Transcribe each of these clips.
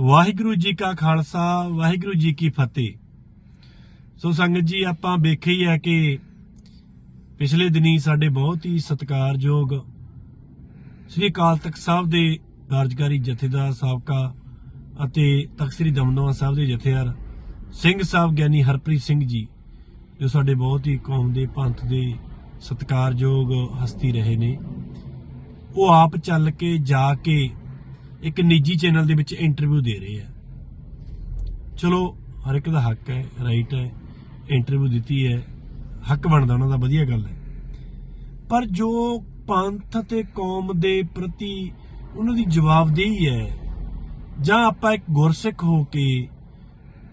ਵਾਹਿਗੁਰੂ ਜੀ ਕਾ ਖਾਲਸਾ, ਵਾਹਿਗੁਰੂ ਜੀ ਕੀ ਫਤਿਹ। ਸੋ ਸੰਗਤ ਜੀ, ਆਪਾਂ ਵੇਖਿਆ ਹੀ ਹੈ ਕਿ ਪਿਛਲੇ ਦਿਨੀ ਸਾਡੇ ਬਹੁਤ ਹੀ ਸਤਿਕਾਰਯੋਗ ਸ੍ਰੀ ਅਕਾਲ ਤਖਤ ਸਾਹਿਬ ਦੇ ਕਾਰਜਕਾਰੀ ਜਥੇਦਾਰ ਸਾਬਕਾ ਅਤੇ ਤਖਤ ਸ੍ਰੀ ਦਮਦਮਾ ਸਾਹਿਬ ਦੇ ਜਥੇਦਾਰ ਸਿੰਘ ਸਾਹਿਬ ਗਿਆਨੀ ਹਰਪ੍ਰੀਤ ਸਿੰਘ ਜੀ, ਜੋ ਸਾਡੇ ਬਹੁਤ ਹੀ ਕੌਮ ਦੇ ਪੰਥ ਦੇ ਸਤਿਕਾਰਯੋਗ ਹਸਤੀ ਰਹੇ ਨੇ। ਉਹ ਆਪ ਚੱਲ ਕੇ ਜਾ ਕੇ ਇੱਕ ਨਿੱਜੀ ਚੈਨਲ ਦੇ ਵਿੱਚ ਇੰਟਰਵਿਊ ਦੇ ਰਹੇ ਆ। ਚਲੋ, ਹਰ ਇੱਕ ਦਾ ਹੱਕ ਹੈ ਰਾਈਟ ਹੈ, ਇੰਟਰਵਿਊ ਦਿੱਤੀ ਹੈ, ਹੱਕ ਬਣਦਾ ਉਹਨਾਂ ਦਾ, ਵਧੀਆ ਗੱਲ ਹੈ। ਪਰ ਜੋ ਪੰਥ ਤੇ ਕੌਮ ਦੇ ਪ੍ਰਤੀ ਉਹਨਾਂ ਦੀ ਜਵਾਬਦੇਹੀ ਹੈ, ਜਾਂ ਆਪਾਂ ਇੱਕ ਗੁਰਸਿੱਖ ਹੋ ਕੇ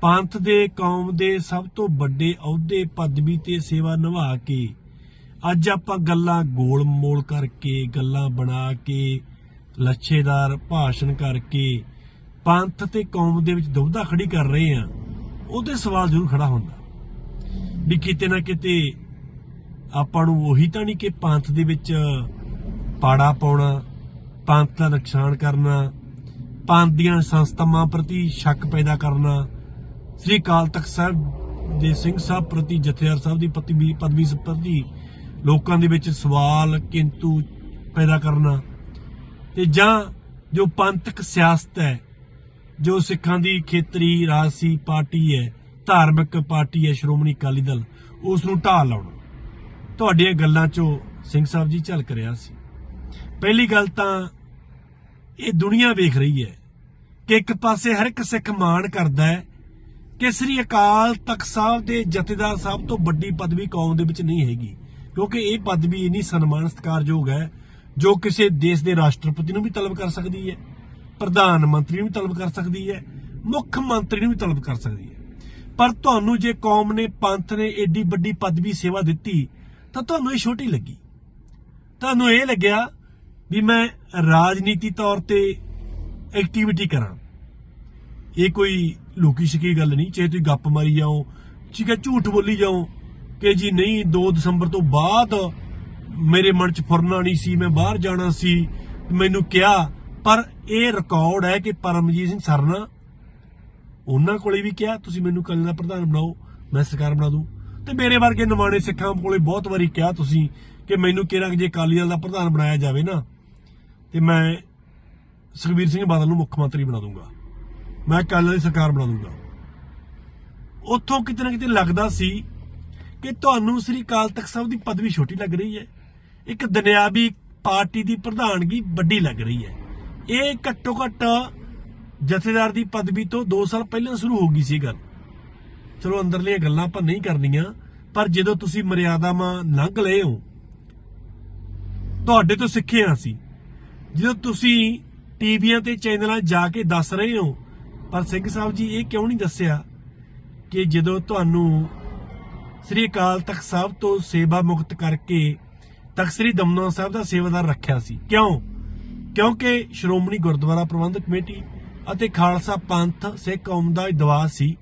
ਪੰਥ ਦੇ, ਕੌਮ ਦੇ ਸਭ ਤੋਂ ਵੱਡੇ ਅਹੁਦੇ, ਪਦਵੀ ਤੇ ਸੇਵਾ ਨਿਭਾ ਕੇ ਅੱਜ ਆਪਾਂ ਗੱਲਾਂ ਗੋਲ ਮੋਲ ਕਰਕੇ, ਗੱਲਾਂ ਬਣਾ ਕੇ ਲੱਛੇਦਾਰ ਭਾਸ਼ਣ ਕਰਕੇ ਪੰਥ ਤੇ ਕੌਮ ਦੇ ਵਿੱਚ ਦੁਬਧਾ ਖੜੀ ਕਰ ਰਹੇ ਆ ਉਹਦੇ ਸਵਾਲ ਜ਼ਰੂਰ ਖੜਾ ਹੁੰਦਾ। ਵੀ ਕਿਤੇ ਨਾ ਕਿਤੇ ਆਪਾਂ ਨੂੰ ਉਹੀ ਤਾਂ ਨਹੀਂ ਕਿ ਪੰਥ ਦੇ ਵਿੱਚ ਪਾੜਾ ਪਾਉਣਾ, ਪੰਥ ਦਾ ਨੁਕਸਾਨ ਕਰਨਾ, ਪੰਥ ਦੀਆਂ ਸੰਸਥਾਵਾਂ ਪ੍ਰਤੀ ਸ਼ੱਕ ਪੈਦਾ ਕਰਨਾ, ਸ੍ਰੀ ਅਕਾਲ ਤਖਤ ਸਾਹਿਬ ਦੇ ਸਿੰਘ ਸਾਹਿਬ ਪ੍ਰਤੀ, ਜਥੇਦਾਰ ਸਾਹਿਬ ਦੀ ਪਦਵੀ ਪਦਵੀ ਪ੍ਰਤੀ ਲੋਕਾਂ ਦੇ ਵਿੱਚ ਸਵਾਲ, ਕਿੰਤੂ ਪੈਦਾ ਕਰਨਾ ਤੇ ਜਾਂ ਜੋ ਪੰਥਕ ਸਿਆਸਤ ਹੈ, ਜੋ ਸਿੱਖਾਂ ਦੀ ਖੇਤਰੀ ਰਾਜਸੀ ਪਾਰਟੀ ਹੈ, ਧਾਰਮਿਕ ਪਾਰਟੀ ਹੈ, ਸ਼੍ਰੋਮਣੀ ਅਕਾਲੀ ਦਲ, ਉਸ ਨੂੰ ਢਾਹ ਲਾਉਣਾ। ਤੁਹਾਡੀਆਂ ਗੱਲਾਂ 'ਚੋਂ ਸਿੰਘ ਸਾਹਿਬ ਜੀ ਝਲਕ ਰਿਹਾ ਸੀ। ਪਹਿਲੀ ਗੱਲ ਤਾਂ ਇਹ ਦੁਨੀਆ ਵੇਖ ਰਹੀ ਹੈ ਕਿ ਇੱਕ ਪਾਸੇ ਹਰ ਇੱਕ ਸਿੱਖ ਮਾਣ ਕਰਦਾ ਹੈ ਕਿ ਸ੍ਰੀ ਅਕਾਲ ਤਖਤ ਸਾਹਿਬ ਦੇ ਜਥੇਦਾਰ ਸਾਹਿਬ ਤੋਂ ਵੱਡੀ ਪਦਵੀ ਕੌਮ ਦੇ ਵਿੱਚ ਨਹੀਂ ਹੈਗੀ, ਕਿਉਂਕਿ ਇਹ ਪਦਵੀ ਇੰਨੀ ਸਨਮਾਨ ਸਤਿਕਾਰਯੋਗ ਹੈ ਜੋ ਕਿਸੇ ਦੇਸ਼ ਦੇ ਰਾਸ਼ਟਰਪਤੀ ਨੂੰ ਵੀ ਤਲਬ ਕਰ ਸਕਦੀ ਹੈ, ਪ੍ਰਧਾਨ ਮੰਤਰੀ ਨੂੰ ਵੀ ਤਲਬ ਕਰ ਸਕਦੀ ਹੈ, ਮੁੱਖ ਮੰਤਰੀ ਨੂੰ ਵੀ ਤਲਬ ਕਰ ਸਕਦੀ ਹੈ। ਪਰ ਤੁਹਾਨੂੰ ਜੇ ਕੌਮ ਨੇ, ਪੰਥ ਨੇ ਏਡੀ ਵੱਡੀ ਪਦਵੀ ਸੇਵਾ ਦਿੱਤੀ, ਤਾਂ ਤੁਹਾਨੂੰ ਇਹ ਛੋਟੀ ਲੱਗੀ। ਤੁਹਾਨੂੰ ਇਹ ਲੱਗਿਆ ਵੀ ਮੈਂ ਰਾਜਨੀਤੀ ਤੌਰ ਤੇ ਐਕਟੀਵਿਟੀ ਕਰਾਂ। ਇਹ ਕੋਈ ਲੋਕੀ ਛਕੀ ਗੱਲ ਨਹੀਂ, ਚਾਹੇ ਤੁਸੀਂ ਗੱਪ ਮਾਰੀ ਜਾਓ ਠੀਕ ਹੈ ਝੂਠ ਬੋਲੀ ਜਾਓ, ਕਿ ਜੀ ਨਹੀਂ 2 ਦਸੰਬਰ ਤੋਂ ਬਾਅਦ ਮੇਰੇ ਮਨ 'ਚ ਫੁਰਨਾ ਨਹੀਂ ਸੀ, ਮੈਂ ਬਾਹਰ ਜਾਣਾ ਸੀ, ਮੈਨੂੰ ਕਿਹਾ, ਪਰ ਇਹ ਰਿਕਾਰਡ ਹੈ ਕਿ ਪਰਮਜੀਤ ਸਿੰਘ ਸਰਨਾ ਉਹਨਾਂ ਕੋਲੇ ਵੀ ਕਿਹਾ, ਤੁਸੀਂ ਮੈਨੂੰ ਕੱਲ ਦਾ ਪ੍ਰਧਾਨ ਬਣਾਓ, ਮੈਂ ਸਰਕਾਰ ਬਣਾ ਦੂੰ। ਤੇ ਮੇਰੇ ਵਰਗੇ ਨਵਾਣੇ ਸਿੱਖਾਂ ਕੋਲੇ ਬਹੁਤ ਵਾਰੀ ਕਿਹਾ ਤੁਸੀਂ ਕਿ ਮੈਨੂੰ ਕਿਹੜਾ ਜੇ ਅਕਾਲੀ ਦਲ ਦਾ ਪ੍ਰਧਾਨ ਬਣਾਇਆ ਜਾਵੇ ਨਾ, ਤੇ ਮੈਂ ਸੁਖਬੀਰ ਸਿੰਘ ਬਾਦਲ ਨੂੰ ਮੁੱਖ ਮੰਤਰੀ ਬਣਾ ਦੂੰਗਾ। ਮੈਂ ਅਕਾਲੀ ਦਲ ਦੀ ਸਰਕਾਰ ਬਣਾ ਦੂੰਗਾ। ਉੱਥੋਂ ਕਿਤੇ ਨਾ ਕਿਤੇ ਲੱਗਦਾ ਸੀ ਕਿ ਤੁਹਾਨੂੰ ਸ੍ਰੀ ਅਕਾਲ ਤਖਤ ਸਾਹਿਬ ਦੀ ਪਦਵੀ ਛੋਟੀ ਲੱਗ ਰਹੀ ਹੈ। ਇੱਕ ਦੁਨਿਆਵੀ ਪਾਰਟੀ ਦੀ ਪ੍ਰਧਾਨਗੀ ਵੱਡੀ ਲੱਗ ਰਹੀ ਹੈ। ਇਹ ਘੱਟੋ ਘੱਟ ਜਥੇਦਾਰ ਦੀ ਪਦਵੀ ਤੋਂ 2 ਸਾਲ ਪਹਿਲਾਂ ਸ਼ੁਰੂ ਹੋ ਗਈ ਸੀ ਗੱਲ। ਚਲੋ ਅੰਦਰਲੀਆਂ ਗੱਲਾਂ ਆਪਾਂ ਨਹੀਂ ਕਰਨੀਆਂ, ਪਰ ਜਦੋਂ ਤੁਸੀਂ ਮਰਿਆਦਾਵਾਂ ਲੰਘ ਲਏ ਹੋ, ਤੁਹਾਡੇ ਤੋਂ ਸਿੱਖੇ ਹਾਂ ਅਸੀਂ ਜਦੋਂ ਤੁਸੀਂ ਟੀਵੀਆਂ ਤੇ ਚੈਨਲਾਂ ਜਾ ਕੇ ਦੱਸ ਰਹੇ ਹੋ, ਪਰ ਸਿੰਘ ਸਾਹਿਬ ਜੀ ਇਹ ਕਿਉਂ ਨਹੀਂ ਦੱਸਿਆ ਕਿ ਜਦੋਂ ਤੁਹਾਨੂੰ ਸ੍ਰੀ ਅਕਾਲ ਤਖਤ ਸਾਹਿਬ ਤੋਂ ਸੇਵਾ ਮੁਕਤ ਕਰਕੇ ਤਖਤ ਸ੍ਰੀ ਦਮਦਮਾ ਸਾਹਿਬ ਦਾ ਸੇਵਾਦਾਰ ਰੱਖਿਆ ਸੀ। ਕਿਉਂ? ਕਿਉਂਕਿ ਸ਼੍ਰੋਮਣੀ ਗੁਰਦੁਆਰਾ ਪ੍ਰਬੰਧਕ ਕਮੇਟੀ ਅਤੇ ਖਾਲਸਾ ਪੰਥ ਸਿੱਖ ਕੌਮ ਦਾ ਦਵਾ ਸੀ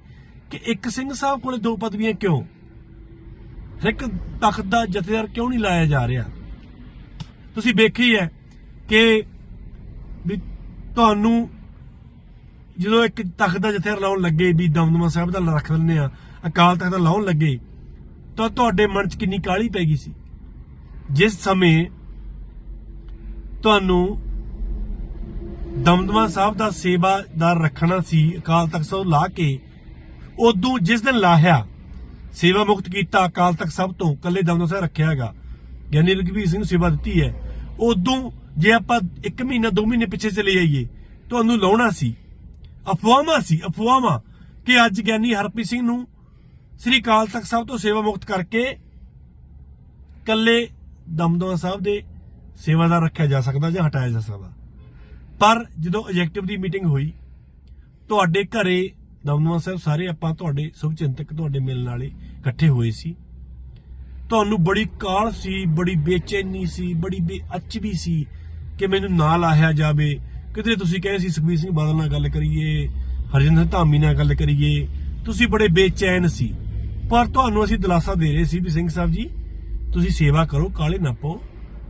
ਕਿ ਇੱਕ ਸਿੰਘ ਸਾਹਿਬ ਕੋਲੇ ਦੋ ਪਦਵੀਆਂ ਕਿਉਂ? ਇੱਕ ਤਖਤ ਦਾ ਜਥੇਦਾਰ ਕਿਉਂ ਨਹੀਂ ਲਾਇਆ ਜਾ ਰਿਹਾ? ਤੁਸੀਂ ਵੇਖੀ ਹੈ ਕਿ ਵੀ ਤੁਹਾਨੂੰ ਜਦੋਂ ਇੱਕ ਤਖਤ ਦਾ ਜਥੇਦਾਰ ਲਾਉਣ ਲੱਗੇ ਵੀ ਦਮਦਮਾ ਸਾਹਿਬ ਦਾ ਰੱਖ ਦਿੰਦੇ ਆ ਅਕਾਲ ਤਖਤ ਦਾ ਲਾਉਣ ਲੱਗੇ, ਤਾਂ ਤੁਹਾਡੇ ਮਨ 'ਚ ਕਿੰਨੀ ਕਾਲੀ ਪੈ ਗਈ ਸੀ? ਜਿਸ ਸਮੇਂ ਤੁਹਾਨੂੰ ਦਮਦਮਾ ਸਾਹਿਬ ਦਾ ਸੇਵਾਦਾਰ ਰੱਖਣਾ ਸੀ, ਅਕਾਲ ਤਖਤ ਸਾਹਿਬ ਲਾ ਕੇ, ਉਦੋਂ ਜਿਸ ਦਿਨ ਲਾਹਿਆ, ਸੇਵਾ ਮੁਕਤ ਕੀਤਾ, ਅਕਾਲ ਤਖਤ ਸਾਹਿਬ ਤੋਂ ਕੱਲੇ ਦਮਦਮਾ ਸਾਹਿਬ ਰੱਖਿਆ ਹੈਗਾ, ਗਿਆਨੀ ਰਘਵੀਰ ਸਿੰਘ ਨੂੰ ਸੇਵਾ ਦਿੱਤੀ ਹੈ, ਉਦੋਂ ਜੇ ਆਪਾਂ 1 ਮਹੀਨਾ 2 ਮਹੀਨੇ ਪਿੱਛੇ ਚਲੇ ਜਾਈਏ, ਤੁਹਾਨੂੰ ਲਾਉਣਾ ਸੀ, ਅਫਵਾਹਾਂ ਸੀ, ਅਫਵਾਹਾਂ ਕਿ ਅੱਜ ਗਿਆਨੀ ਹਰਪ੍ਰੀਤ ਸਿੰਘ ਨੂੰ ਸ੍ਰੀ ਅਕਾਲ ਤਖਤ ਸਾਹਿਬ ਤੋਂ ਸੇਵਾ ਮੁਕਤ ਕਰਕੇ ਕੱਲੇ ਦਮਦਮਾ ਸਾਹਿਬ ਦੇ ਸੇਵਾਦਾਰ ਰੱਖਿਆ ਜਾ ਸਕਦਾ ਜਾਂ ਹਟਾਇਆ ਜਾ ਸਕਦਾ। ਪਰ ਜਦੋਂ ਐਗਜੈਕਟਿਵ ਦੀ ਮੀਟਿੰਗ ਹੋਈ, ਤੁਹਾਡੇ ਘਰੇ ਦਮਦਮਾ ਸਾਹਿਬ ਸਾਰੇ ਆਪਾਂ ਤੁਹਾਡੇ ਸੁਭਚਿੰਤਕ ਤੁਹਾਡੇ ਮਿਲਣ ਵਾਲੇ ਇਕੱਠੇ ਹੋਏ ਸੀ। ਤੁਹਾਨੂੰ ਬੜੀ ਕਾਲ ਸੀ, ਬੜੀ ਬੇਚੈਨੀ ਸੀ, ਬੜੀ ਬੇਅਚਬੀ ਸੀ ਕਿ ਮੈਨੂੰ ਨਾ ਲਾਹਿਆ ਜਾਵੇ। ਕਿਤੇ ਤੁਸੀਂ ਕਹੇ ਸੀ, ਸੁਖਬੀਰ ਸਿੰਘ ਬਾਦਲ ਨਾਲ ਗੱਲ ਕਰੀਏ, ਹਰਜਿੰਦਰ ਧਾਮੀ ਨਾਲ ਗੱਲ ਕਰੀਏ, ਤੁਸੀਂ ਬੜੇ ਬੇਚੈਨ ਸੀ। ਪਰ ਤੁਹਾਨੂੰ ਅਸੀਂ ਦਿਲਾਸਾ ਦੇ ਰਹੇ ਸੀ ਵੀ ਸਿੰਘ ਸਾਹਿਬ ਜੀ ਤੁਸੀਂ ਸੇਵਾ ਕਰੋ, ਕਾਲੇ ਨਾ ਪਾਓ।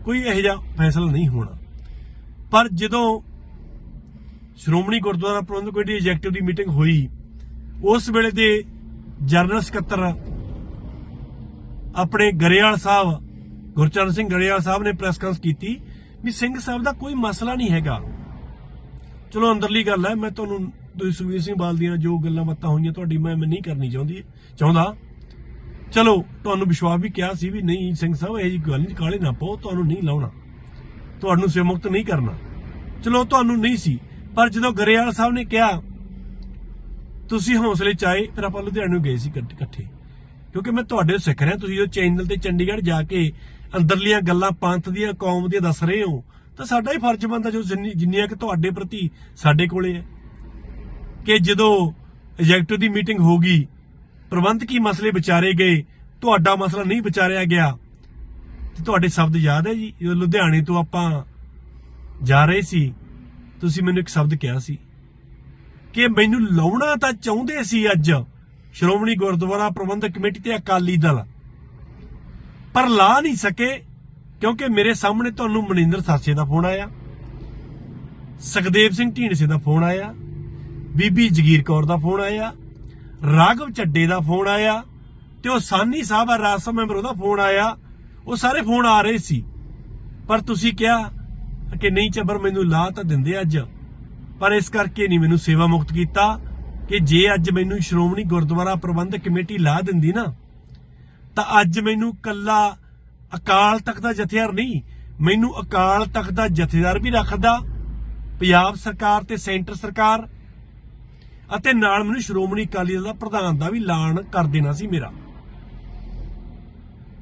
ਕੋਈ ਇਹੋ ਜਿਹਾ ਫੈਸਲਾ ਨਹੀਂ ਹੋਣਾ। ਪਰ ਜਦੋਂ ਸ਼੍ਰੋਮਣੀ ਗੁਰਦੁਆਰਾ ਪ੍ਰਬੰਧਕ ਕਮੇਟੀ ਐਗਜ਼ੈਕਟਿਵ ਦੀ ਮੀਟਿੰਗ ਹੋਈ, ਉਸ ਵੇਲੇ ਦੇ ਜਨਰਲ ਸਕੱਤਰ ਆਪਣੇ ਗਰੇਵਾਲ ਸਾਹਿਬ, ਗੁਰਚਰਨ ਸਿੰਘ ਗਰੇਵਾਲ ਸਾਹਿਬ ਨੇ ਪ੍ਰੈਸ ਕਾਨਫਰੰਸ ਕੀਤੀ ਵੀ ਸਿੰਘ ਸਾਹਿਬ ਦਾ ਕੋਈ ਮਸਲਾ ਨਹੀਂ ਹੈਗਾ। ਚਲੋ, ਅੰਦਰਲੀ ਗੱਲ ਹੈ, ਮੈਂ ਤੁਹਾਨੂੰ ਤੁਸੀਂ ਸੁਖਬੀਰ ਸਿੰਘ ਬਾਲ ਦੀਆਂ ਜੋ ਗੱਲਾਂ ਬਾਤਾਂ ਹੋਈਆਂ, ਤੁਹਾਡੀ ਮੈਂ ਨਹੀਂ ਕਰਨੀ ਚਾਹੁੰਦੀ ਚਾਹੁੰਦਾ। ਚਲੋ, ਤੁਹਾਨੂੰ ਵਿਸ਼ਵਾਸ ਵੀ ਕਿਹਾ ਸੀ ਵੀ ਨਹੀਂ ਸਿੰਘ ਸਾਹਿਬ, ਇਹ ਜੀ ਗੱਲ ਨਹੀਂ ਕਾਲੇ ਨਾ ਪਾਓ, ਤੁਹਾਨੂੰ ਨਹੀਂ ਲਾਉਣਾ। ਤੁਹਾਨੂੰ ਸੇ ਮੁਕਤ ਨਹੀਂ ਕਰਨਾ। ਚਲੋ, ਤੁਹਾਨੂੰ ਨਹੀਂ ਸੀ, ਪਰ ਜਦੋਂ ਗਰੇਵਾਲ ਸਾਹਿਬ ਨੇ ਕਿਹਾ, ਤੁਸੀਂ ਹੌਸਲੇ ਚਾਏ ਫਿਰ ਆਪਾਂ ਲੁਧਿਆਣੇ ਨੂੰ ਗਏ ਸੀ ਇਕੱਠੇ ਕਿਉਂਕਿ ਮੈਂ ਤੁਹਾਡੇ ਸਿੱਖ ਰਿਹਾ, ਤੁਸੀਂ ਉਹ ਚੈਨਲ ਤੇ ਚੰਡੀਗੜ੍ਹ ਜਾ ਕੇ ਅੰਦਰਲੀਆਂ ਗੱਲਾਂ ਪੰਥ ਦੀਆਂ, ਕੌਮ ਦੀਆਂ ਦੱਸ ਰਹੇ ਹੋ, ਤਾਂ ਸਾਡਾ ਹੀ ਫਰਜ਼ ਬਣਦਾ ਜੋ ਜਿੰਨੀ- ਜਿੰਨੀਆਂ ਕਿ ਤੁਹਾਡੇ ਪ੍ਰਤੀ ਸਾਡੇ ਕੋਲੇ ਹੈ। ਕਿ ਜਦੋਂ ਐਗਜ਼ੈਕਟਿਵ ਦੀ ਮੀਟਿੰਗ ਹੋ ਗਈ ਪ੍ਰਬੰਧਕੀ ਮਸਲੇ ਵਿਚਾਰੇ ਗਏ? ਤੁਹਾਡਾ ਮਸਲਾ ਨਹੀਂ ਵਿਚਾਰਿਆ ਗਿਆ। ਤੇ ਤੁਹਾਡੇ ਸ਼ਬਦ ਯਾਦ ਹੈ ਜੀ? ਜਦੋਂ ਲੁਧਿਆਣੇ ਤੋਂ ਆਪਾਂ ਜਾ ਰਹੇ ਸੀ। ਤੁਸੀਂ ਮੈਨੂੰ ਇੱਕ ਸ਼ਬਦ ਕਿਹਾ ਸੀ ਕਿ ਮੈਨੂੰ ਲਾਉਣਾ ਤਾਂ ਚਾਹੁੰਦੇ ਸੀ ਅੱਜ ਸ਼੍ਰੋਮਣੀ ਗੁਰਦੁਆਰਾ ਪ੍ਰਬੰਧਕ ਕਮੇਟੀ ਤੇ ਅਕਾਲੀ ਦਲ। ਪਰ ਲਾ ਨਹੀਂ ਸਕੇ ਕਿਉਂਕਿ ਮੇਰੇ ਸਾਹਮਣੇ ਤੁਹਾਨੂੰ ਮਨਿੰਦਰ ਸਾਸੇ ਦਾ ਫੋਨ ਆਇਆ। ਸੁਖਦੇਵ ਸਿੰਘ ਢੀਂਡਸੇ ਦਾ ਫੋਨ ਆਇਆ। ਬੀਬੀ ਜਗੀਰ ਕੌਰ ਦਾ ਫੋਨ ਆਇਆ। ਰਾਘਵ ਚੱਡੇ ਦਾ ਫੋਨ ਆਇਆ ਤੇ ਉਹ ਸਾਨੀ ਸਾਹਿਬ ਆ, ਰਾਜ ਮੈਂਬਰ ਉਹਦਾ ਫੋਨ ਆਇਆ। ਉਹ ਸਾਰੇ ਫੋਨ ਆ ਰਹੇ ਸੀ। ਪਰ ਤੁਸੀਂ ਕਿਹਾ ਕਿ ਨਹੀਂ ਚੱਬਰ ਮੈਨੂੰ ਲਾ ਤਾਂ ਦਿੰਦੇ ਅੱਜ। ਪਰ ਇਸ ਕਰਕੇ ਨਹੀਂ ਮੈਨੂੰ ਸੇਵਾ ਮੁਕਤ ਕੀਤਾ ਕਿ ਜੇ ਅੱਜ ਮੈਨੂੰ ਸ਼੍ਰੋਮਣੀ ਗੁਰਦੁਆਰਾ ਪ੍ਰਬੰਧਕ ਕਮੇਟੀ ਲਾਹ ਦਿੰਦੀ ਨਾ, ਤਾਂ ਅੱਜ ਮੈਨੂੰ ਕੱਲਾ ਅਕਾਲ ਤਖਤ ਦਾ ਜਥੇਦਾਰ ਨਹੀਂ, ਮੈਨੂੰ ਅਕਾਲ ਤਖਤ ਦਾ ਜਥੇਦਾਰ ਵੀ ਰੱਖਦਾ। ਪੰਜਾਬ ਸਰਕਾਰ ਤੇ ਸੈਂਟਰ ਸਰਕਾਰ ਅਤੇ ਨਾਲ ਮੈਨੂੰ ਸ਼੍ਰੋਮਣੀ ਅਕਾਲੀ ਦਲ ਦਾ ਪ੍ਰਧਾਨ ਦਾ ਵੀ ਐਲਾਨ ਕਰ ਦੇਣਾ ਸੀ ਮੇਰਾ।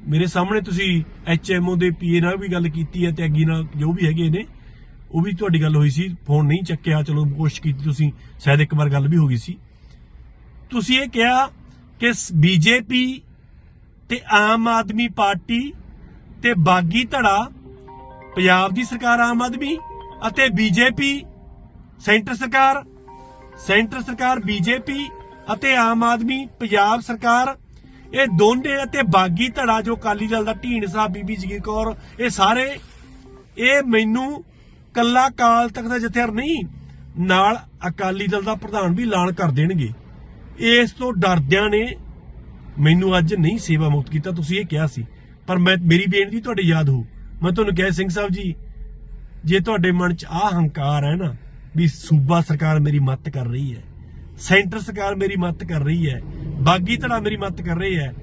ਮੇਰੇ ਸਾਹਮਣੇ ਤੁਸੀਂ ਐਚਐਮਓ ਦੇ ਪੀਏ ਨਾਲ ਵੀ ਗੱਲ ਕੀਤੀ ਹੈ ਤੇ ਅੱਗੇ ਨਾਲ ਜੋ ਵੀ ਹੈਗੇ ਨੇ, ਉਹ ਵੀ ਤੁਹਾਡੀ ਗੱਲ ਹੋਈ ਸੀ, ਫੋਨ ਨਹੀਂ ਚੱਕਿਆ, ਚਲੋ ਕੋਸ਼ਿਸ਼ ਕੀਤੀ ਤੁਸੀਂ, ਸ਼ਾਇਦ ਇੱਕ ਵਾਰ ਗੱਲ ਵੀ ਹੋ ਗਈ ਸੀ। ਤੁਸੀਂ ਇਹ ਕਿਹਾ ਕਿ ਬੀਜੇਪੀ ਤੇ ਆਮ ਆਦਮੀ ਪਾਰਟੀ ਤੇ ਬਾਗੀ ਧੜਾ ਪੰਜਾਬ ਦੀ ਸਰਕਾਰ ਆਮ ਆਦਮੀ ਅਤੇ ਬੀਜੇਪੀ ਸੈਂਟਰ ਸਰਕਾਰ ਸੈਂਟਰ ਸਰਕਾਰ, ਬੀਜੇਪੀ ਅਤੇ ਆਮ ਆਦਮੀ, ਪੰਜਾਬ ਸਰਕਾਰ, ਇਹ ਦੋਨੇ ਅਤੇ ਬਾਗੀ ਧੜਾ ਜੋ ਅਕਾਲੀ ਦਲ ਦਾ ਢੀਂਡ ਸਾਹਿਬ ਬੀਬੀ ਜਗੀਰ ਕੌਰ, ਇਹ ਸਾਰੇ, ਇਹ ਮੈਨੂੰ ਕੱਲਾ ਕਾਲ ਤੱਕ ਦਾ ਜਥੇਦਾਰ ਨਹੀਂ, ਨਾਲ ਅਕਾਲੀ ਦਲ ਦਾ ਪ੍ਰਧਾਨ ਵੀ ਐਲਾਨ ਕਰ ਦੇਣਗੇ। ਇਸ ਤੋਂ ਡਰਦਿਆਂ ਨੇ ਮੈਨੂੰ ਅੱਜ ਨਹੀਂ ਸੇਵਾ ਮੁਕਤ ਕੀਤਾ, ਤੁਸੀਂ ਇਹ ਕਿਹਾ ਸੀ। ਪਰ ਮੈਂ, ਮੇਰੀ ਬੇਨਤੀ ਤੁਹਾਡੇ ਯਾਦ ਹੋ ਮੈਂ ਤੁਹਾਨੂੰ ਕਿਹਾ, ਸਿੰਘ ਸਾਹਿਬ ਜੀ, ਜੇ ਤੁਹਾਡੇ ਮਨ 'ਚ ਆਹ ਹੰਕਾਰ ਹੈ ਨਾ ਵੀ ਸੂਬਾ ਸਰਕਾਰ ਮੇਰੀ ਮਦਦ ਕਰ ਰਹੀ ਹੈ। ਸੈਂਟਰ ਸਰਕਾਰ ਮੇਰੀ ਮਦਦ ਕਰ ਰਹੀ ਹੈ। ਬਾਗੀ ਧੜਾ ਮੇਰੀ ਮਦਦ ਕਰ ਰਹੀ ਹੈ।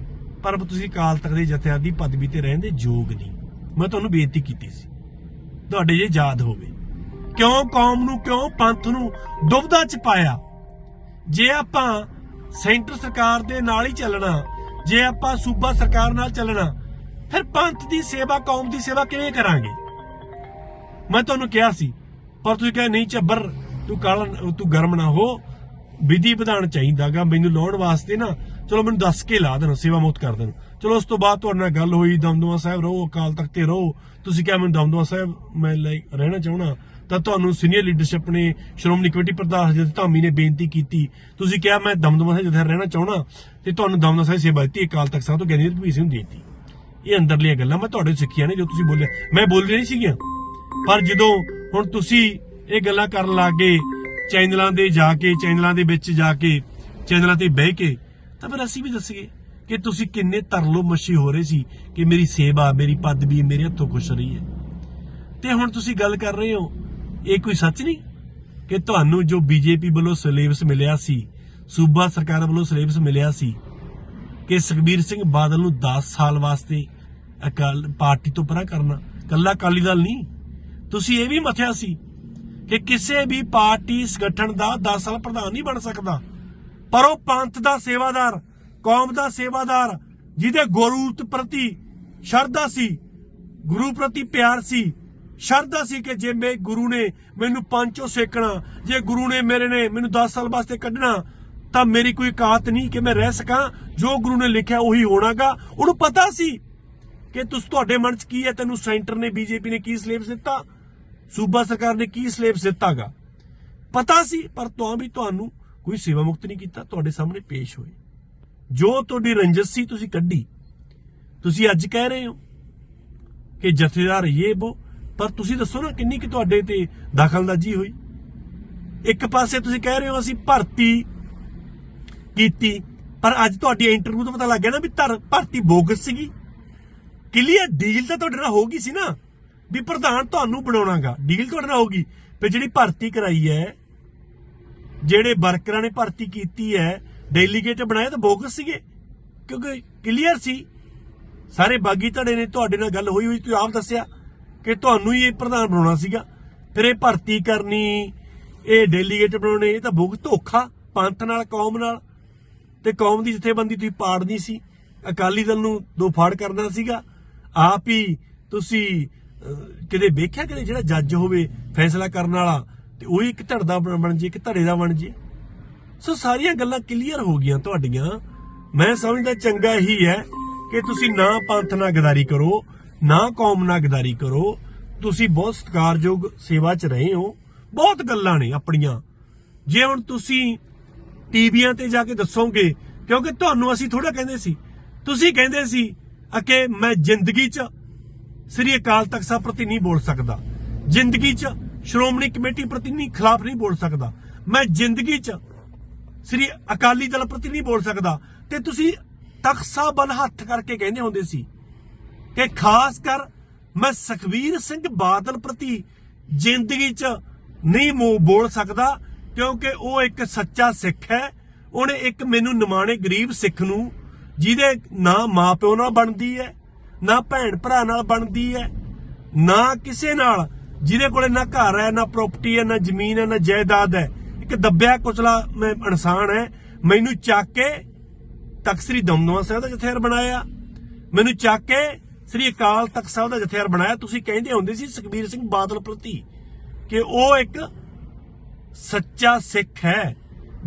ਪਰ ਤੁਸੀਂ ਕਾਲ ਤੱਕ ਦੇ ਜਥੇਦਾਰ ਦੀ ਪਦਵੀ ਤੇ ਰਹਿਣ ਦੇ ਯੋਗ ਨਹੀਂ। ਮੈਂ ਤੁਹਾਨੂੰ ਬੇਨਤੀ ਕੀਤੀ ਸੀ। ਤੁਹਾਡੇ ਜੇ ਯਾਦ ਹੋਵੇ। ਕਿਉਂ ਕੌਮ ਨੂੰ, ਕਿਉਂ ਪੰਥ ਨੂੰ ਦੁਬਦਾ ਚ ਪਾਇਆ? ਜੇ ਆਪਾਂ ਸੈਂਟਰ ਸਰਕਾਰ ਦੇ ਨਾਲ ਹੀ ਚੱਲਣਾ, ਜੇ ਆਪਾਂ ਸੂਬਾ ਸਰਕਾਰ ਨਾਲ ਚੱਲਣਾ, ਫਿਰ ਪੰਥ ਦੀ ਸੇਵਾ, ਕੌਮ ਦੀ ਸੇਵਾ ਕਿਵੇਂ ਕਰਾਂਗੇ? ਮੈਂ ਤੁਹਾਨੂੰ ਕਿਹਾ ਸੀ ਪਰ ਤੁਸੀਂ ਕਹੇ ਨਹੀਂ ਚੱਬਰ, ਤੂੰ ਕਾਲਾ ਤੂੰ ਗਰਮ ਨਾ ਹੋ। ਵਿਧੀ ਵਿਧਾਨ ਚਾਹੀਦਾਗਾ, ਮੈਨੂੰ ਲਾਉਣ ਵਾਸਤੇ ਨਾ। ਚਲੋ ਮੈਨੂੰ ਦੱਸ ਕੇ ਲਾ ਦੇਣਾ, ਸੇਵਾ ਮੁਕਤ ਕਰ ਦੇਣਾ। ਚਲੋ ਉਸ ਤੋਂ ਬਾਅਦ ਤੁਹਾਡੇ ਨਾਲ ਗੱਲ ਹੋਈ, ਦਮਦਮਾ ਸਾਹਿਬ ਰਹੋ, ਅਕਾਲ ਤਖਤ ਤੇ ਰਹੋ। ਤੁਸੀਂ ਕਿਹਾ ਮੈਨੂੰ ਦਮਦਮਾ ਸਾਹਿਬ, ਮੈਂ ਰਹਿਣਾ ਚਾਹਣਾ ਤਾਂ ਤੁਹਾਨੂੰ ਸੀਨੀਅਰ ਲੀਡਰਸ਼ਿਪ ਨੇ ਸ਼੍ਰੋਮਣੀ ਕਮੇਟੀ ਪ੍ਰਧਾਨ ਹਜਰਤ ਧਾਮੀ ਨੇ ਬੇਨਤੀ ਕੀਤੀ। ਤੁਸੀਂ ਕਿਹਾ ਮੈਂ ਦਮਦਮਾ ਸਾਹਿਬ ਜਿੱਥੇ ਰਹਿਣਾ ਚਾਹਣਾ ਤੇ ਤੁਹਾਨੂੰ ਦਮਦਮਾ ਸਾਹਿਬ ਸੇਵਾ ਦਿੱਤੀ, ਅਕਾਲ ਤਖਤ ਸਾਹਿਬ ਤੋਂ ਗਿਆਨੀ ਰਘਬੀਰ ਸਿੰਘ ਨੂੰ ਦੇ ਦਿੱਤੀ। ਇਹ ਅੰਦਰਲੀਆਂ ਗੱਲਾਂ ਮੈਂ ਤੁਹਾਡੇ ਤੋਂ ਸਿੱਖੀਆਂ ਨੇ, ਜੋ ਤੁਸੀਂ ਬੋਲੇ। ਮੈਂ ਬੋਲ ਨਹੀਂ ਸੀਗੀਆਂ। ਪਰ ਜਦੋਂ ਹੁਣ ਤੁਸੀਂ ਇਹ ਗੱਲਾਂ ਕਰਨ ਲੱਗੇ ਚੈਨਲਾਂ ਦੇ ਜਾ ਕੇ, ਚੈਨਲਾਂ ਦੇ ਵਿੱਚ ਜਾ ਕੇ, ਚੈਨਲਾਂ ਤੇ ਬਹਿ ਕੇ, ਤਾਂ ਫਿਰ ਅਸੀਂ ਵੀ ਦੱਸੀਏ ਕਿ ਤੁਸੀਂ ਕਿੰਨੇ ਤਰਲੋ ਮੱਛੀ ਹੋ ਰਹੇ ਸੀ ਕਿ ਮੇਰੀ ਸੇਵਾ, ਮੇਰੀ ਪਦਵੀ ਮੇਰੇ ਹੱਥੋਂ ਖੁਸ਼ ਰਹੀ ਹੈ। ਤੇ ਹੁਣ ਤੁਸੀਂ ਗੱਲ ਕਰ ਰਹੇ ਹੋ, ਇਹ ਕੋਈ ਸੱਚ ਨਹੀਂ ਕਿ ਤੁਹਾਨੂੰ ਜੋ ਬੀਜੇਪੀ ਵੱਲੋਂ ਸਿਲੇਬਸ ਮਿਲਿਆ ਸੀ, ਸੂਬਾ ਸਰਕਾਰ ਵੱਲੋਂ ਸਿਲੇਬਸ ਮਿਲਿਆ ਸੀ, ਕਿ ਸੁਖਬੀਰ ਸਿੰਘ ਬਾਦਲ ਨੂੰ 10 ਸਾਲ ਵਾਸਤੇ ਅਕਾਲ ਪਾਰਟੀ ਤੋਂ ਪਰਾਂ ਕਰਨਾ, ਕੱਲਾ ਅਕਾਲੀ ਦਲ ਨਹੀਂ। ਤੁਸੀਂ ਇਹ ਵੀ ਮਥਿਆ ਸੀ ਕਿ ਕਿਸੇ ਵੀ ਪਾਰਟੀ ਸੰਗਠਨ ਦਾ 10 ਸਾਲ ਪ੍ਰਧਾਨ ਨਹੀਂ ਬਣ ਸਕਦਾ। ਪਰ ਉਹ ਪੰਥ ਦਾ ਸੇਵਾਦਾਰ, ਕੌਮ ਦਾ ਸੇਵਾਦਾਰ, ਜਿਹਦੇ ਗੁਰੂ ਪ੍ਰਤੀ ਸ਼ਰਧਾ ਸੀ, ਗੁਰੂ ਪ੍ਰਤੀ ਪਿਆਰ ਸੀ, ਸ਼ਰਧਾ ਸੀ ਕਿ ਜੇ ਮੈਂ ਗੁਰੂ ਨੇ ਮੈਨੂੰ ਪੰਚੋ ਸੇਕਣਾ, ਜੇ ਗੁਰੂ ਨੇ ਮੇਰੇ ਨੇ ਮੈਨੂੰ 10 ਸਾਲ ਵਾਸਤੇ ਕੱਢਣਾ, ਤਾਂ ਮੇਰੀ ਕੋਈ ਕਾਤ ਨਹੀਂ ਕਿ ਮੈਂ ਰਹਿ ਸਕਾਂ। ਜੋ ਗੁਰੂ ਨੇ ਲਿਖਿਆ ਉਹੀ ਹੋਣਾਗਾ। ਉਹਨੂੰ ਪਤਾ ਸੀ ਕਿ ਤੁਸ ਤੁਹਾਡੇ ਮਨ 'ਚ ਕੀ ਹੈ? ਤੈਨੂੰ ਸੈਂਟਰ ਨੇ, ਬੀਜੇਪੀ ਨੇ ਕੀ ਸਿਲੇਬਸ ਦਿੱਤਾ? ਸੂਬਾ ਸਰਕਾਰ ਨੇ ਕੀ ਸਲੇਬਸ ਦਿੱਤਾਗਾ ਪਤਾ ਸੀ, ਪਰ ਤਾਂ ਵੀ ਤੁਹਾਨੂੰ ਕੋਈ ਸੇਵਾ ਮੁਕਤ ਨਹੀਂ ਕੀਤਾ, ਤੁਹਾਡੇ ਸਾਹਮਣੇ ਪੇਸ਼ ਹੋਏ। ਜੋ ਤੁਹਾਡੀ ਰੰਜਸ ਸੀ, ਤੁਸੀਂ ਕੱਢੀ। ਤੁਸੀਂ ਅੱਜ ਕਹਿ ਰਹੇ ਹੋ ਕਿ ਜਥੇਦਾਰ ਇਹ ਬੋ, ਪਰ ਤੁਸੀਂ ਦੱਸੋ ਨਾ, ਕਿੰਨੀ ਕਿ ਤੁਹਾਡੇ ਤੇ ਦਖਲਅੰਦਾਜ਼ੀ ਹੋਈ? ਇੱਕ ਪਾਸੇ ਤੁਸੀਂ ਕਹਿ ਰਹੇ ਹੋ, ਅਸੀਂ ਭਰਤੀ ਕੀਤੀ, ਪਰ ਅੱਜ ਤੁਹਾਡੀ ਇੰਟਰਵਿਊ ਤੋਂ ਪਤਾ ਲੱਗ ਗਿਆ ਨਾ ਵੀ ਭਰਤੀ ਬੋਗਸ ਸੀਗੀ। ਕਲੀਅਰ ਡੀਲ ਤਾਂ ਤੁਹਾਡੇ ਨਾਲ ਹੋ ਗਈ ਸੀ ਨਾ। ਵੀ ਪ੍ਰਧਾਨ ਤੁਹਾਨੂੰ ਬਣਾਉਣਾਗਾ। ਡੀਲ ਤੁਹਾਡੇ ਨਾਲ ਹੋਗੀ ਤੇ ਜਿਹੜੀ ਭਰਤੀ ਕਰਾਈ ਹੈ, ਜਿਹੜੇ ਵਰਕਰਾਂ ਨੇ ਭਰਤੀ ਕੀਤੀ ਹੈ ਡੈਲੀਗੇਟ ਬਣਾਏ ਤਾਂ ਬੋਗਸ ਸੀਗੇ। ਕਿਉਂਕਿ ਕਲੀਅਰ ਸੀ। ਸਾਰੇ ਬਾਗੀ ਧੜੇ ਨੇ ਤੁਹਾਡੇ ਨਾਲ ਗੱਲ ਹੋਈ ਹੋਈ, ਤੁਸੀਂ ਆਪ ਦੱਸਿਆ ਕਿ ਤੁਹਾਨੂੰ ਹੀ ਇਹ ਪ੍ਰਧਾਨ ਬਣਾਉਣਾ ਸੀਗਾ। ਫਿਰ ਇਹ ਭਰਤੀ ਕਰਨੀ, ਇਹ ਡੈਲੀਗੇਟ ਬਣਾਉਣੇ, ਇਹ ਤਾਂ ਬੋਗਸ ਧੋਖਾ, ਪੰਥ ਨਾਲ, ਕੌਮ ਨਾਲ। ਤੇ ਕੌਮ ਦੀ ਜਥੇਬੰਦੀ ਤੁਸੀਂ ਪਾੜਨੀ ਸੀ। ਅਕਾਲੀ ਦਲ ਨੂੰ ਦੋ ਫਾੜ ਕਰਨਾ ਸੀਗਾ। ਆਪ ਹੀ ਤੁਸੀਂ ਕਿਤੇ ਵੇਖਿਆ ਕਿਤੇ ਜਿਹੜਾ ਜੱਜ ਹੋਵੇ, ਫੈਸਲਾ ਕਰਨ ਵਾਲਾ, ਤੇ ਉਹ ਇੱਕ ਧੜ ਦਾ ਬਣ ਜੇ, ਇੱਕ ਧੜੇ ਦਾ ਬਣ ਜੇ? ਸੋ ਸਾਰੀਆਂ ਗੱਲਾਂ ਕਲੀਅਰ ਹੋ ਗਈਆਂ ਤੁਹਾਡੀਆਂ। ਮੈਂ ਸਮਝਦਾ ਚੰਗਾ ਹੀ ਹੈ ਕਿ ਤੁਸੀਂ ਨਾ ਪੰਥ ਨਾਲ ਗਦਾਰੀ ਕਰੋ, ਨਾ ਕੌਮ ਨਾਲ ਗਦਾਰੀ ਕਰੋ। ਤੁਸੀਂ ਬਹੁਤ ਸਤਿਕਾਰਯੋਗ ਸੇਵਾ 'ਚ ਰਹੇ ਹੋ। ਬਹੁਤ ਗੱਲਾਂ ਨੇ ਆਪਣੀਆਂ। ਜੇ ਹੁਣ ਤੁਸੀਂ ਟੀਵੀਆਂ ਤੇ ਜਾ ਕੇ ਦੱਸੋਗੇ, ਕਿਉਂਕਿ ਤੁਹਾਨੂੰ ਅਸੀਂ ਥੋੜਾ ਕਹਿੰਦੇ ਸੀ। ਤੁਸੀਂ ਕਹਿੰਦੇ ਸੀ ਕਿ ਮੈਂ ਜ਼ਿੰਦਗੀ 'ਚ ਸ੍ਰੀ ਅਕਾਲ ਤਖਤ ਸਾਹਿਬ ਪ੍ਰਤੀ ਨਹੀਂ ਬੋਲ ਸਕਦਾ। ਜ਼ਿੰਦਗੀ 'ਚ ਸ਼੍ਰੋਮਣੀ ਕਮੇਟੀ ਪ੍ਰਤੀ ਨਹੀਂ ਖਿਲਾਫ ਨਹੀਂ ਬੋਲ ਸਕਦਾ। ਮੈਂ ਜ਼ਿੰਦਗੀ 'ਚ ਸ੍ਰੀ ਅਕਾਲੀ ਦਲ ਪ੍ਰਤੀ ਨਹੀਂ ਬੋਲ ਸਕਦਾ। ਤੇ ਤੁਸੀਂ ਤਖਤ ਸਾਹਿਬ ਵੱਲ ਹੱਥ ਕਰਕੇ ਕਹਿੰਦੇ ਹੁੰਦੇ ਸੀ ਕਿ ਖਾਸ ਕਰ ਮੈਂ ਸੁਖਵੀਰ ਸਿੰਘ ਬਾਦਲ ਪ੍ਰਤੀ ਜ਼ਿੰਦਗੀ 'ਚ ਨਹੀਂ ਮੂੰਹ ਬੋਲ ਸਕਦਾ, ਕਿਉਂਕਿ ਉਹ ਇੱਕ ਸੱਚਾ ਸਿੱਖ ਹੈ। ਉਹਨੇ ਇੱਕ ਮੈਨੂੰ ਨਿਮਾਣੇ ਗਰੀਬ ਸਿੱਖ ਨੂੰ ਜਿਹਦੇ ਨਾ ਮਾਪਿਓ ਨਾਲ ਬਣਦੀ ਹੈ। ਨਾ ਭੈਣ ਭਰਾ ਨਾਲ ਬਣਦੀ ਹੈ, ਨਾ ਕਿਸੇ ਨਾਲ, ਜਿਹਦੇ ਕੋਲੇ ਨਾ ਘਰ ਹੈ, ਨਾ ਪ੍ਰਾਪਰਟੀ ਹੈ, ਨਾ ਜ਼ਮੀਨ ਹੈ, ਨਾ ਜਾਇਦਾਦ ਹੈ। ਇੱਕ ਦੱਬਿਆ ਕੁਚਲਾ ਮੈਂ ਇਨਸਾਨ ਹੈ, ਮੈਨੂੰ ਚੱਕ ਕੇ ਤਖਤ ਸ੍ਰੀ ਦਮਦਮਾ ਸਾਹਿਬ ਦਾ ਜਥੇਦਾਰ ਬਣਾਇਆ। ਮੈਨੂੰ ਚੱਕ ਕੇ ਸ੍ਰੀ ਅਕਾਲ ਤਖਤ ਸਾਹਿਬ ਦਾ ਜਥੇਦਾਰ ਬਣਾਇਆ। ਤੁਸੀਂ ਕਹਿੰਦੇ ਹੁੰਦੇ ਸੀ ਸੁਖਬੀਰ ਸਿੰਘ ਬਾਦਲ ਪ੍ਰਤੀ ਕਿ ਉਹ ਇੱਕ ਸੱਚਾ ਸਿੱਖ ਹੈ,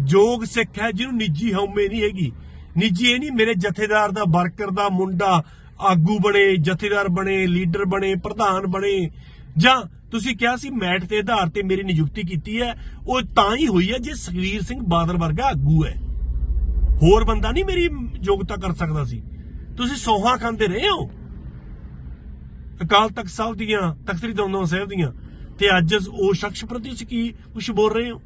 ਜੋਗ ਸਿੱਖ ਹੈ, ਜਿਹਨੂੰ ਨਿੱਜੀ ਹਉਮੈ ਨਹੀਂ ਹੈਗੀ। ਨਿੱਜੀ ਇਹ ਨਹੀਂ, ਮੇਰੇ ਜਥੇਦਾਰ ਦਾ, ਵਰਕਰ ਦਾ, ਮੁੰਡਾ ਆਗੂ ਬਣੇ, ਜਥੇਦਾਰ ਬਣੇ, ਲੀਡਰ ਬਣੇ, ਪ੍ਰਧਾਨ ਬਣੇ। ਜਾਂ ਤੁਸੀਂ ਕਿਹਾ ਸੀ ਮੈਟ ਦੇ ਆਧਾਰ ਤੇ ਮੇਰੀ ਨਿਯੁਕਤੀ ਕੀਤੀ ਹੈ, ਉਹ ਤਾਂ ਹੀ ਹੋਈ ਹੈ ਜੇ ਸੁਖਵੀਰ ਸਿੰਘ ਬਾਦਲ ਵਰਗਾ ਆਗੂ ਹੈ। ਹੋਰ ਬੰਦਾ ਨਹੀਂ ਮੇਰੀ ਯੋਗਤਾ ਕਰ ਸਕਦਾ ਸੀ। ਤੁਸੀਂ ਸੋਹਾ ਖਾਂਦੇ ਰਹੇ ਹੋ। ਅਕਾਲ ਤਖਤ ਸਾਹਿਬ ਦੀਆਂ, ਤਖਤ ਦਮਦਮਾ ਸਾਹਿਬ ਦੀਆਂ। ਤੇ ਅੱਜ ਉਹ ਸ਼ਖਸ ਪ੍ਰਤੀ ਤੁਸੀਂ ਕੀ ਕੁਝ ਬੋਲ ਰਹੇ ਹੋ?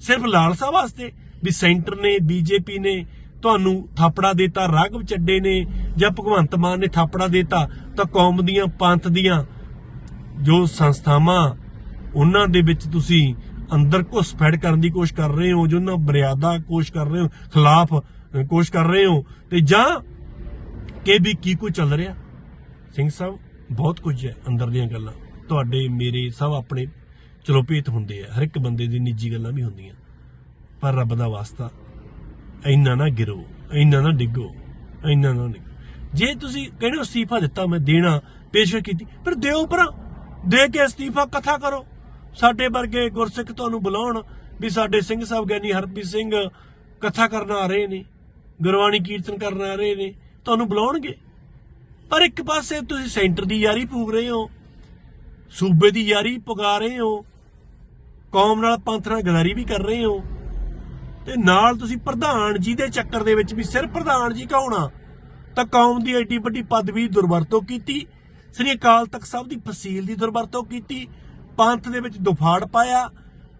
ਸਿਰਫ ਲਾਲ ਸਾਹਿਬ ਵਾਸਤੇ ਵੀ ਸੈਂਟਰ ਨੇ, ਬੀਜੇਪੀ ਨੇ ਤੁਹਾਨੂੰ ਥਾਪੜਾ ਦੇਤਾ, ਰਾਘਵ ਚੱਡੇ ਨੇ ਜਾਂ ਭਗਵੰਤ ਮਾਨ ਨੇ ਥਾਪੜਾ ਦੇਤਾ, ਤਾਂ ਕੌਮ ਦੀਆਂ ਪੰਥ ਦੀਆਂ ਜੋ ਸੰਸਥਾਵਾਂ, ਉਹਨਾਂ ਦੇ ਵਿੱਚ ਤੁਸੀਂ ਅੰਦਰ ਘੁਸਪੈਠ ਕਰਨ ਦੀ ਕੋਸ਼ਿਸ਼ ਕਰ ਰਹੇ ਹੋ, ਜੋ ਉਹਨਾਂ ਮਰਿਆਦਾ ਕੋਸ਼ਿਸ਼ ਕਰ ਰਹੇ ਹੋ, ਖਿਲਾਫ ਕੋਸ਼ਿਸ਼ ਕਰ ਰਹੇ ਹੋ, ਤੇ ਜਾਂ ਕਿ ਵੀ ਕੀ ਕੁਝ ਚੱਲ ਰਿਹਾ? ਸਿੰਘ ਸਾਹਿਬ, ਬਹੁਤ ਕੁਝ ਹੈ ਅੰਦਰ ਦੀਆਂ ਗੱਲਾਂ। ਤੁਹਾਡੇ, ਮੇਰੇ ਸਭ ਆਪਣੇ ਚਲੋ ਭੇਤ ਹੁੰਦੇ ਆ। ਹਰ ਇੱਕ ਬੰਦੇ ਦੀ ਨਿੱਜੀ ਗੱਲਾਂ ਵੀ ਹੁੰਦੀਆਂ। ਪਰ ਰੱਬ ਦਾ ਵਾਸਤਾ ਇੰਨਾ ਨਾ ਗਿਰੋ, ਇੰਨਾ ਨਾ ਡਿੱਗੋ, ਇੰਨਾ ਨਾ ਡਿੱਗੋ। ਜੇ ਤੁਸੀਂ ਕਹਿੰਦੇ ਹੋ ਅਸਤੀਫਾ ਦਿੱਤਾ, ਮੈਂ ਦੇਣਾ ਪੇਸ਼ਕਸ਼ ਕੀਤੀ, ਫਿਰ ਦਿਓ ਪਰ ਦੇ ਕੇ ਅਸਤੀਫਾ ਕਥਾ ਕਰੋ। ਸਾਡੇ ਵਰਗੇ ਗੁਰਸਿੱਖ ਤੁਹਾਨੂੰ ਬੁਲਾਉਣ ਵੀ ਸਾਡੇ ਸਿੰਘ ਸਾਹਿਬ ਗਿਆਨੀ ਹਰਪ੍ਰੀਤ ਸਿੰਘ ਕਥਾ ਕਰਨ ਆ ਰਹੇ ਨੇ, ਗੁਰਬਾਣੀ ਕੀਰਤਨ ਕਰਨ ਆ ਰਹੇ ਨੇ, ਤੁਹਾਨੂੰ ਬੁਲਾਉਣਗੇ। ਪਰ ਇੱਕ ਪਾਸੇ ਤੁਸੀਂ ਸੈਂਟਰ ਦੀ ਯਾਰੀ ਪੂਗ ਰਹੇ ਹੋ, ਸੂਬੇ ਦੀ ਯਾਰੀ ਪੁਗਾ ਰਹੇ ਹੋ, ਕੌਮ ਨਾਲ ਪੰਥ ਨਾਲ ਗਦਾਰੀ ਵੀ ਕਰ ਰਹੇ ਹੋ ਤੇ ਨਾਲ ਤੁਸੀਂ ਪ੍ਰਧਾਨ ਜੀ ਦੇ ਚੱਕਰ ਦੇ ਵਿੱਚ ਵੀ ਸਿਰ ਪ੍ਰਧਾਨ ਜੀ ਕਹਾਉਣਾ ਤਾਂ ਕੌਮ ਦੀ ਐਡੀ ਵੱਡੀ ਪਦਵੀ ਦੁਰਵਰਤੋਂ ਕੀਤੀ, ਸ੍ਰੀ ਅਕਾਲ ਤਖਤ ਸਾਹਿਬ ਦੀ ਫਸੀਲ ਦੀ ਦੁਰਵਰਤੋਂ ਕੀਤੀ, ਪੰਥ ਦੇ ਵਿੱਚ ਦੁਫਾੜ ਪਾਇਆ।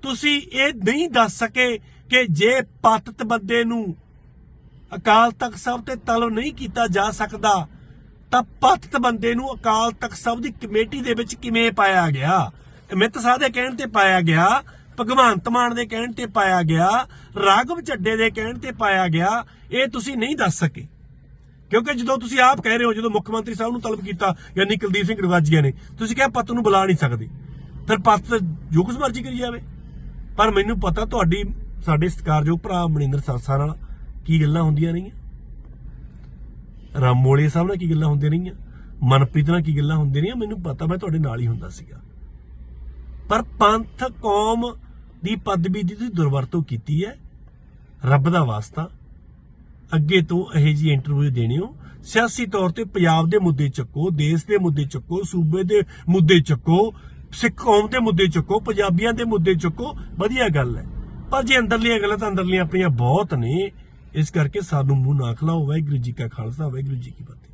ਤੁਸੀਂ ਇਹ ਨਹੀਂ ਦੱਸ ਸਕੇ ਕਿ ਜੇ ਪਤਤ ਬੰਦੇ ਨੂੰ ਅਕਾਲ ਤਖਤ ਸਾਹਿਬ ਤੇ ਤਲਬ ਨਹੀਂ ਕੀਤਾ ਜਾ ਸਕਦਾ, ਤਾਂ ਪਤਤ ਬੰਦੇ ਨੂੰ ਅਕਾਲ ਤਖਤ ਸਾਹਿਬ ਦੀ ਕਮੇਟੀ ਦੇ ਵਿੱਚ ਕਿਵੇਂ ਪਾਇਆ ਗਿਆ? ਅਮਿਤ ਸਾਹ ਦੇ ਕਹਿਣ ਤੇ ਪਾਇਆ ਗਿਆ ਭਗਵੰਤ ਮਾਨ ਦੇ ਕਹਿਣ ਤੇ ਪਾਇਆ ਗਿਆ, ਰਾਘਵ ਚੱਡੇ ਦੇ ਕਹਿਣ ਤੇ ਪਾਇਆ ਗਿਆ, ਇਹ ਤੁਸੀਂ ਨਹੀਂ ਦੱਸ ਸਕੇ। ਕਿਉਂਕਿ ਜਦੋਂ ਤੁਸੀਂ ਆਪ ਕਹਿ ਰਹੇ ਹੋ, ਜਦੋਂ ਮੁੱਖ ਮੰਤਰੀ ਸਾਹਿਬ ਨੂੰ ਤਲਬ ਕੀਤਾ, ਯਾਨੀ ਕੁਲਦੀਪ ਸਿੰਘ ਰਵਾਜੀਆ ਨੇ, ਤੁਸੀਂ ਕਿਹਾ ਪਤ ਨੂੰ ਬੁਲਾ ਨਹੀਂ ਸਕਦੇ। ਫਿਰ ਪਤ ਜੋ ਕੁਝ ਮਰਜ਼ੀ ਕਰੀ ਜਾਵੇ। ਪਰ ਮੈਨੂੰ ਪਤਾ ਤੁਹਾਡੀ, ਸਾਡੇ ਸਤਿਕਾਰਯੋਗ ਭਰਾ ਮਨਿੰਦਰ ਸਰਸਾ ਨਾਲ ਕੀ ਗੱਲਾਂ ਹੁੰਦੀਆਂ ਰਹੀਆਂ। ਰਾਮੋਲੇ ਸਾਹਿਬ ਨਾਲ ਕੀ ਗੱਲਾਂ ਹੁੰਦੀਆਂ ਰਹੀਆਂ। ਮਨਪ੍ਰੀਤ ਨਾਲ ਕੀ ਗੱਲਾਂ ਹੁੰਦੀਆਂ ਰਹੀਆਂ। ਮੈਨੂੰ ਪਤਾ ਮੈਂ ਤੁਹਾਡੇ ਨਾਲ ਹੀ ਹੁੰਦਾ ਸੀਗਾ। ਪਰ ਪੰਥ, ਕੌਮ ਦੀ ਪਦਵੀ ਦੀ ਤੁਸੀਂ ਦੁਰਵਰਤੋਂ ਕੀਤੀ ਹੈ। ਰੱਬ ਦਾ ਵਾਸਤਾ। ਅੱਗੇ ਤੋਂ ਇਹੋ ਜੀ ਇੰਟਰਵਿਊ ਦੇਣੀ ਹੋ ਸਿਆਸੀ ਤੌਰ ਤੇ ਪੰਜਾਬ ਦੇ ਮੁੱਦੇ ਚੱਕੋ, ਦੇਸ਼ ਦੇ ਮੁੱਦੇ ਚੱਕੋ, ਸੂਬੇ ਦੇ ਮੁੱਦੇ ਚੱਕੋ, ਸਿੱਖ ਕੌਮ ਦੇ ਮੁੱਦੇ ਚੱਕੋ, ਪੰਜਾਬੀਆਂ ਦੇ ਮੁੱਦੇ ਚੱਕੋ, ਵਧੀਆ ਗੱਲ ਹੈ। ਪਰ ਜੇ ਅੰਦਰਲੀਆਂ ਗੱਲਾਂ ਤਾਂ ਅੰਦਰਲੀਆਂ ਆਪਣੀਆਂ ਬਹੁਤ ਨੇ। ਇਸ ਕਰਕੇ ਸਾਨੂੰ ਮੂੰਹ ਨਾ ਖਲਾਓ। ਵਾਹਿਗੁਰੂ ਜੀ ਕਾ ਖਾਲਸਾ, ਵਾਹਿਗੁਰੂ ਜੀ ਕੀ ਫਤਿਹ।